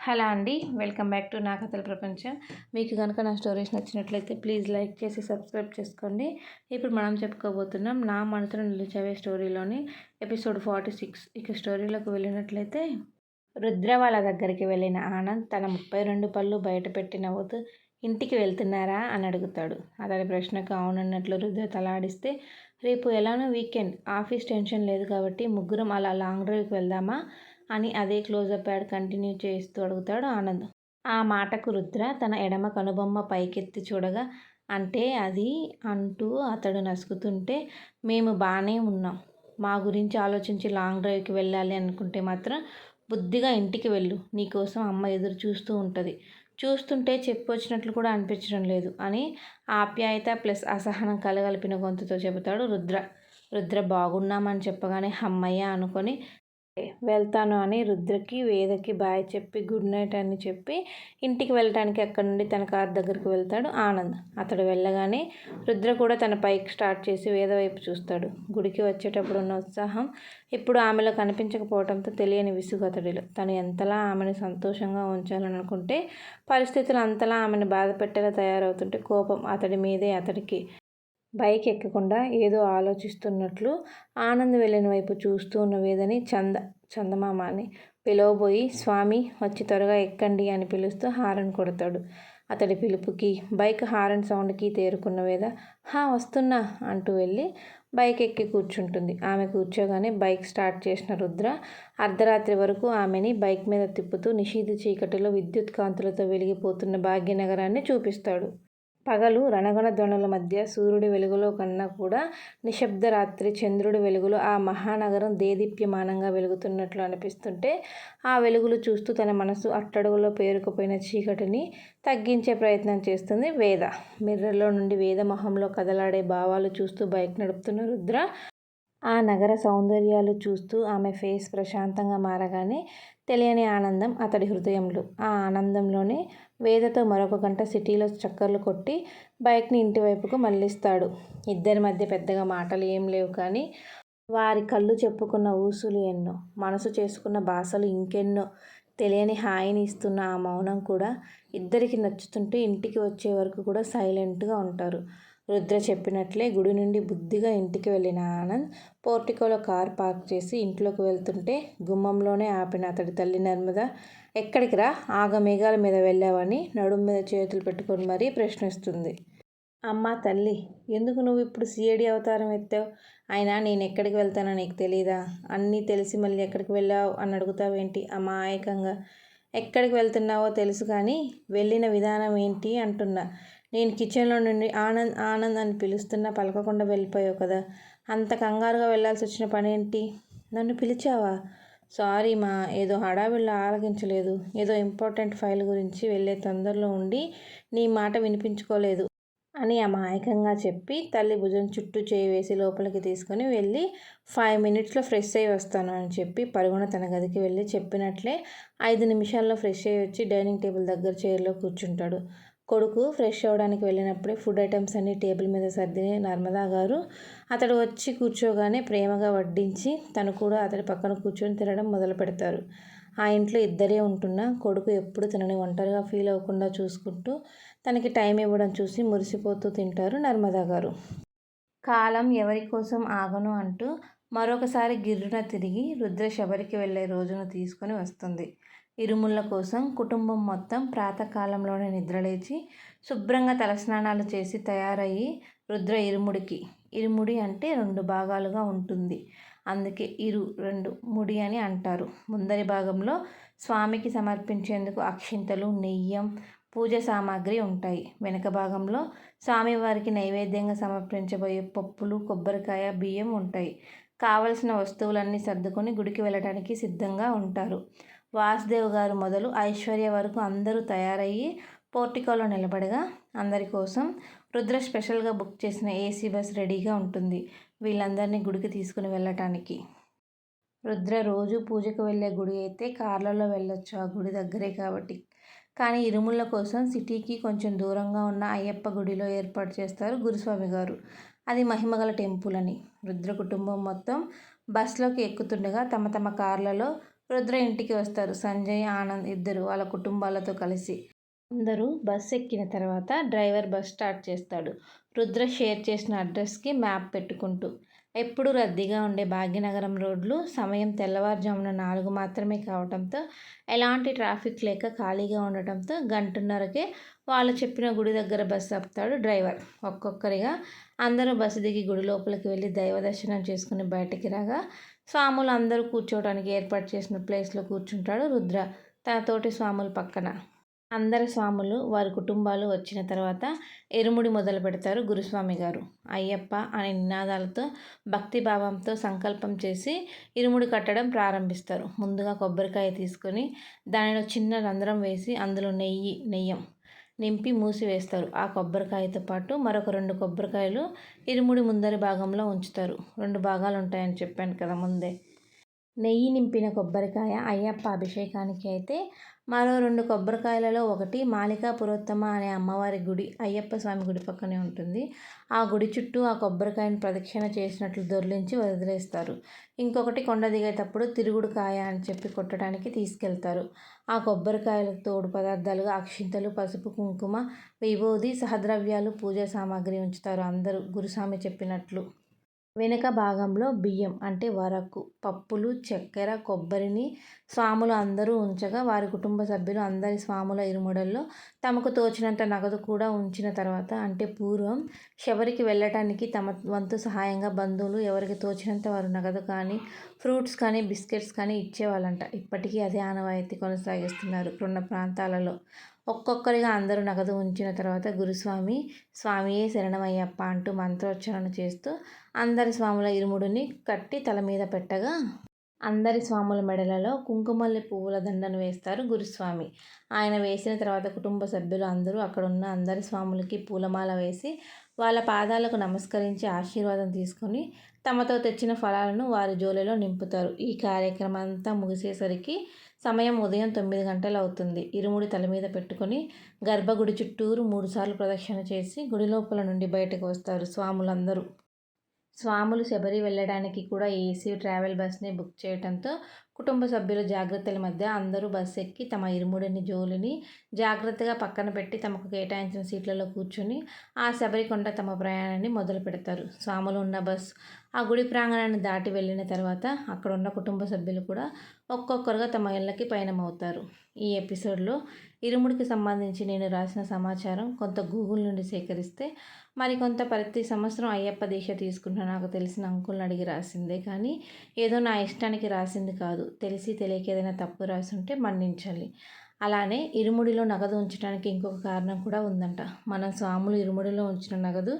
Hello అండి welcome back to నా కథల ప్రపంచం. మీకు కనుక నా స్టోరీస్ నచ్చినట్లయితే ప్లీజ్ లైక్ చేసి సబ్స్క్రైబ్ చేసుకోండి. ఇప్పుడు మనం చెప్పుకోబోతున్నాం నా మనసును నిలిచవే స్టోరీలోని ఎపిసోడ్ ఫార్టీ సిక్స్. ఇక స్టోరీలోకి వెళ్ళినట్లయితే రుద్ర వాళ్ళ దగ్గరికి వెళ్ళిన ఆనంద్ తన ముప్పై రెండు పళ్ళు బయట పెట్టి నవ్వుతూ ఇంటికి వెళ్తున్నారా అని అడుగుతాడు. అతని ప్రశ్నకు అవునన్నట్లు రుద్ర తలాడిస్తే రేపు ఎలానో వీకెండ్ ఆఫీస్ టెన్షన్ లేదు కాబట్టి ముగ్గురం అలా లాంగ్ డ్రైవ్కి వెళ్దామా? అని అదే క్లోజప్ యాడ్ కంటిన్యూ చేస్తూ అడుగుతాడు ఆనంద్. ఆ మాటకు రుద్ర తన ఎడమ కనుబొమ్మ పైకెత్తి చూడగా అంటే అది అంటూ అతడు నసుకుతుంటే మేము బాగానే ఉన్నాం. మా గురించి ఆలోచించి లాంగ్ డ్రైవ్కి వెళ్ళాలి అనుకుంటే మాత్రం బుద్ధిగా ఇంటికి వెళ్ళు. నీకోసం అమ్మ ఎదురు చూస్తూ ఉంటుంది. చూస్తుంటే చెప్పు వచ్చినట్లు కూడా అనిపించడం లేదు అని ఆప్యాయత ప్లస్ అసహనం కలగలిపిన గొంతుతో చెబుతాడు రుద్ర. రుద్ర బాగున్నామని చెప్పగానే అమ్మయ్య అనుకొని వెళ్తాను అని రుద్రకి వేదకి బాయ్ చెప్పి గుడ్ నైట్ అని చెప్పి ఇంటికి వెళ్ళటానికి అక్కడ నుండి తన కార్ దగ్గరికి వెళ్తాడు ఆనంద్. అతడు వెళ్ళగానే రుద్ర కూడా తన పైకి స్టార్ట్ చేసి వేద వైపు చూస్తాడు. గుడికి వచ్చేటప్పుడు ఉన్న ఉత్సాహం ఇప్పుడు ఆమెలో కనిపించకపోవడంతో తెలియని విసుగు అతడిలో. తను ఎంతలా ఆమెను సంతోషంగా ఉంచాలని అనుకుంటే పరిస్థితులు అంతలా ఆమెను బాధ పెట్టేలా తయారవుతుంటే కోపం అతడి మీదే అతడికి. బైక్ ఎక్కకుండా ఏదో ఆలోచిస్తున్నట్లు ఆనంద్ వెళ్ళిన వైపు చూస్తూ ఉన్న వేదని చంద చందమామ అని పిలవబోయి స్వామి వచ్చి త్వరగా ఎక్కండి అని పిలుస్తూ హారన్ కొడతాడు. అతడి పిలుపుకి బైక్ హారన్ సౌండ్కి తేరుకున్న వేద హా వస్తున్నా అంటూ వెళ్ళి బైక్ ఎక్కి కూర్చుంటుంది. ఆమె కూర్చోగానే బైక్ స్టార్ట్ చేసిన రుద్ర అర్ధరాత్రి వరకు ఆమెని బైక్ మీద తిప్పుతూ నిషీధ చీకటిలో విద్యుత్ కాంతులతో వెలిగిపోతున్న భాగ్యనగరాన్ని చూపిస్తాడు. పగలు రణగణ ధ్వనుల మధ్య సూర్యుడి వెలుగులో కన్నా కూడా నిశ్శబ్ద రాత్రి చంద్రుడి వెలుగులో ఆ మహానగరం దేదీప్యమానంగా వెలుగుతున్నట్లు అనిపిస్తుంటే ఆ వెలుగులు చూస్తూ తన మనసు అట్టడుగులో పేరుకుపోయిన చీకటిని తగ్గించే ప్రయత్నం చేస్తుంది వేద. మిర్రర్లో నుండి వేద మొహంలో కదలాడే భావాలు చూస్తూ బైక్ నడుపుతున్న రుద్ర ఆ నగర సౌందర్యాలు చూస్తూ ఆమె ఫేస్ ప్రశాంతంగా మారగానే తెలియని ఆనందం అతడి హృదయంలో. ఆ ఆనందంలోనే వేదతో మరొక గంట సిటీలో చక్కర్లు కొట్టి బైక్ని ఇంటి వైపుకు మళ్ళిస్తాడు. ఇద్దరి మధ్య పెద్దగా మాటలు ఏం లేవు కానీ వారి కళ్ళు చెప్పుకున్న ఊసులు ఎన్నో మనసు చేసుకున్న భాషలు ఇంకెన్నో. తెలియని హాయిని ఇస్తున్న ఆ మౌనం కూడా ఇద్దరికి నచ్చుతుంటే ఇంటికి వచ్చే వరకు కూడా సైలెంట్గా ఉంటారు. రుద్ర చెప్పినట్లే గుడి నుండి బుద్ధిగా ఇంటికి వెళ్ళిన ఆనంద్ పోర్టికోలో కార్ పార్క్ చేసి ఇంట్లోకి వెళ్తుంటే గుమ్మంలోనే ఆపిన అతడి తల్లి నర్మద ఎక్కడికి రా? ఆగ మేఘాల మీద వెళ్ళావని నడుము మీద చేతులు పెట్టుకొని మరీ ప్రశ్నిస్తుంది. అమ్మ తల్లి ఎందుకు నువ్వు ఇప్పుడు సిఐడి అవతారం ఎత్తావు? అయినా నేను ఎక్కడికి వెళ్తానో నీకు తెలీదా? అన్నీ తెలిసి మళ్ళీ ఎక్కడికి వెళ్ళావు అని అడుగుతావేంటి? అమాయకంగా. ఎక్కడికి వెళ్తున్నావో తెలుసు కానీ వెళ్ళిన విధానం ఏంటి? అంటున్నా. నేను కిచెన్లో నుండి ఆనంద్ ఆనంద్ అని పిలుస్తున్నా పలకకుండా వెళ్ళిపోయావు కదా. అంత కంగారుగా వెళ్ళాల్సి వచ్చిన పని ఏంటి నన్ను పిలిచావా? సారీ మా ఏదో హడావిడిలో ఆలగించలేదు ఏదో ఇంపార్టెంట్ ఫైల్ గురించి వెళ్ళే తొందరలో ఉండి నీ మాట వినిపించుకోలేదు అని అమాయకంగా చెప్పి తల్లి భుజం చుట్టూ చేయి వేసి లోపలికి తీసుకొని వెళ్ళి ఫైవ్ మినిట్స్లో ఫ్రెష్ అయ్యి వస్తాను అని చెప్పి పరుగున తన గదికి వెళ్ళి చెప్పినట్లే ఐదు నిమిషాల్లో ఫ్రెష్ అయ్యి వచ్చి డైనింగ్ టేబుల్ దగ్గర చైర్లో కూర్చుంటాడు. కొడుకు ఫ్రెష్ అవ్వడానికి వెళ్ళినప్పుడే ఫుడ్ ఐటమ్స్ అన్ని టేబుల్ మీద సర్ది నర్మదా గారు. అతడు వచ్చి కూర్చోగానే ప్రేమగా వడ్డించి తను కూడా అతడి పక్కన కూర్చొని తినడం మొదలు పెడతారు. ఆ ఇంట్లో ఇద్దరే ఉంటున్నా కొడుకు ఎప్పుడు తనని ఒంటరిగా ఫీల్ అవ్వకుండా చూసుకుంటూ తనకి టైం ఇవ్వడం చూసి మురిసిపోతూ తింటారు నర్మదా గారు. కాలం ఎవరి కోసం ఆగను అంటూ మరొకసారి గిర్రున తిరిగి రుద్ర శబరికి వెళ్ళే రోజును తీసుకొని వస్తుంది. ఇరుముళ్ళ కోసం కుటుంబం మొత్తం ప్రాతకాలంలోనే నిద్రలేచి శుభ్రంగా తలస్నానాలు చేసి తయారయ్యి రుద్ర ఇరుముడికి. ఇరుముడి అంటే రెండు భాగాలుగా ఉంటుంది. అందుకే ఇరు రెండు ముడి అని అంటారు. ముందరి భాగంలో స్వామికి సమర్పించేందుకు అక్షింతలు నెయ్యం పూజ సామాగ్రి ఉంటాయి. వెనక భాగంలో స్వామివారికి నైవేద్యంగా సమర్పించబోయే పప్పులు కొబ్బరికాయ బియ్యం ఉంటాయి. కావలసిన వస్తువులన్నీ సర్దుకొని గుడికి వెళ్ళడానికి సిద్ధంగా ఉంటారు. వాసుదేవ్ గారు మొదలు ఐశ్వర్య వరకు అందరూ తయారయ్యి పోర్టికోలో నిలబడగా అందరి కోసం రుద్ర స్పెషల్గా బుక్ చేసిన ఏసీ బస్ రెడీగా ఉంటుంది. వీళ్ళందరినీ గుడికి తీసుకుని వెళ్ళటానికి. రుద్ర రోజు పూజకు వెళ్ళే గుడి అయితే కార్లలో వెళ్ళొచ్చు ఆ గుడి దగ్గరే కాబట్టి. కానీ ఇరుముళ్ళ కోసం సిటీకి కొంచెం దూరంగా ఉన్న అయ్యప్ప గుడిలో ఏర్పాటు చేస్తారు గురుస్వామి గారు. అది మహిమగల టెంపుల్ అని. రుద్ర కుటుంబం మొత్తం బస్లోకి ఎక్కుతుండగా తమ తమ కార్లలో రుద్ర ఇంటికి వస్తారు. సంజయ్ ఆనంద్ ఇద్దరు వాళ్ళ కుటుంబాలతో కలిసి అందరూ బస్ ఎక్కిన తర్వాత డ్రైవర్ బస్ స్టార్ట్ చేస్తాడు. రుద్ర షేర్ చేసిన అడ్రస్కి మ్యాప్ పెట్టుకుంటూ ఎప్పుడూ రద్దీగా ఉండే భాగ్యనగరం రోడ్లు సమయం తెల్లవారుజామున నాలుగు మాత్రమే కావడంతో ఎలాంటి ట్రాఫిక్ లేక ఖాళీగా ఉండటంతో గంటన్నరకే వాళ్ళు చెప్పిన గుడి దగ్గర బస్సు ఆపుతాడు డ్రైవర్. ఒక్కొక్కరిగా అందరూ బస్సు దిగి గుడి లోపలికి వెళ్ళి దైవ దర్శనం చేసుకుని బయటికి రాగా స్వాములు అందరూ కూర్చోవడానికి ఏర్పాటు చేసిన ప్లేస్లో కూర్చుంటాడు రుద్ర. తన తోటి స్వాముల పక్కన. అందరి స్వాములు వారి కుటుంబాలు వచ్చిన తర్వాత ఎరుముడి మొదలు పెడతారు గురుస్వామి గారు. అయ్యప్ప అనే నినాదాలతో భక్తిభావంతో సంకల్పం చేసి ఇరుముడి కట్టడం ప్రారంభిస్తారు. ముందుగా కొబ్బరికాయ తీసుకొని దానిలో చిన్న రంధ్రం వేసి అందులో నెయ్యి నెయ్యం నింపి మూసివేస్తారు ఆ కొబ్బరికాయతో పాటు మరొక రెండు కొబ్బరికాయలు ఇరుముడి ముందరి భాగంలో ఉంచుతారు. రెండు భాగాలు ఉంటాయని చెప్పాను కదా ముందే. నెయ్యి నింపిన కొబ్బరికాయ అయ్యప్ప అభిషేకానికి అయితే మరో రెండు కొబ్బరికాయలలో ఒకటి మాలికా పురోత్తమ అనే అమ్మవారి గుడి అయ్యప్ప స్వామి గుడి పక్కనే ఉంటుంది. ఆ గుడి చుట్టూ ఆ కొబ్బరికాయను ప్రదక్షిణ చేసినట్లు దొర్లించి వదిలేస్తారు. ఇంకొకటి కొండ దిగేటప్పుడు తిరుగుడు కాయ అని చెప్పి కొట్టడానికి తీసుకెళ్తారు. ఆ కొబ్బరికాయలకు తోడు పదార్థాలుగా అక్షింతలు పసుపు కుంకుమ విభూది సహద్రవ్యాలు పూజా సామాగ్రి ఉంచుతారు. అందరూ గురుస్వామి చెప్పినట్లు. వెనుక భాగంలో బియ్యం అంటే వరకు పప్పులు చక్కెర కొబ్బరిని స్వాములు అందరూ ఉంచగా వారి కుటుంబ సభ్యులు అందరి స్వాముల ఇరుముడల్లో తమకు తోచినంత నగదు కూడా ఉంచిన తర్వాత అంటే పూర్వం శబరికి వెళ్ళటానికి తమ వంతు సహాయంగా బంధువులు ఎవరికి తోచినంత వారు నగదు కానీ ఫ్రూట్స్ కానీ బిస్కెట్స్ కానీ ఇచ్చేవాళ్ళంట. ఇప్పటికీ అదే ఆనవాయితీ కొనసాగిస్తున్నారు. కొన్ని ప్రాంతాలలో ఒక్కొక్కరిగా అందరూ నగదు ఉంచిన తర్వాత గురుస్వామి స్వామియే శరణమయ్యప్ప అంటూ మంత్రోచ్చారణ చేస్తూ అందరి స్వాముల ఇరుముడిని కట్టి తల మీద పెట్టగా అందరి స్వాముల మెడలలో కుంకుమల్లి పువ్వుల దండను వేస్తారు గురుస్వామి. ఆయన వేసిన తర్వాత కుటుంబ సభ్యులు అందరూ అక్కడ ఉన్న అందరి స్వాములకి పూలమాల వేసి వాళ్ళ పాదాలకు నమస్కరించి ఆశీర్వాదం తీసుకొని తమతో తెచ్చిన ఫలాలను వారి జోలిలో నింపుతారు. ఈ కార్యక్రమం అంతా ముగిసేసరికి సమయం ఉదయం తొమ్మిది గంటలు అవుతుంది ఇరుముడి తల మీద పెట్టుకొని గర్భగుడి చుట్టూరు మూడుసార్లు ప్రదక్షిణ చేసి గుడి లోపల నుండి బయటకు వస్తారు స్వాములందరూ. స్వాములు శబరి వెళ్ళడానికి కూడా ఏసీ ట్రావెల్ బస్ని బుక్ చేయడంతో కుటుంబ సభ్యుల జాగ్రత్తల మధ్య అందరూ బస్సు ఎక్కి తమ ఇరుముడిని జోలిని జాగ్రత్తగా పక్కన పెట్టి తమకు కేటాయించిన సీట్లలో కూర్చొని ఆ శబరికొండ తమ ప్రయాణాన్ని మొదలు పెడతారు. స్వాములు ఉన్న బస్ ఆ గుడి ప్రాంగణాన్ని దాటి వెళ్ళిన తర్వాత అక్కడ ఉన్న కుటుంబ సభ్యులు కూడా ఒక్కొక్కరుగా తమ ఇళ్ళకి పయనమవుతారు. ఈ ఎపిసోడ్లో ఇరుముడికి సంబంధించి నేను రాసిన సమాచారం కొంత గూగుల్ నుండి సేకరిస్తే మరికొంత ప్రతి సంవత్సరం అయ్యప్ప దీక్ష తీసుకుంటున్న నాకు తెలిసిన అంకుల్ని అడిగి రాసిందే. కానీ ఏదో నా ఇష్టానికి రాసింది కాదు. తెలిసి తెలియక ఏదైనా తప్పు రాసి ఉంటే మన్నించాలి. అలానే ఇరుముడిలో నగదు ఉంచడానికి ఇంకొక కారణం కూడా ఉందంట. మన స్వాములు ఇరుముడిలో ఉంచిన నగదు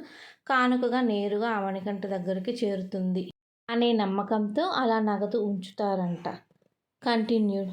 కానుకగా నేరుగా ఆ మణికంఠ దగ్గరికి చేరుతుంది అనే నమ్మకంతో అలా నగదు ఉంచుతారంట. Continued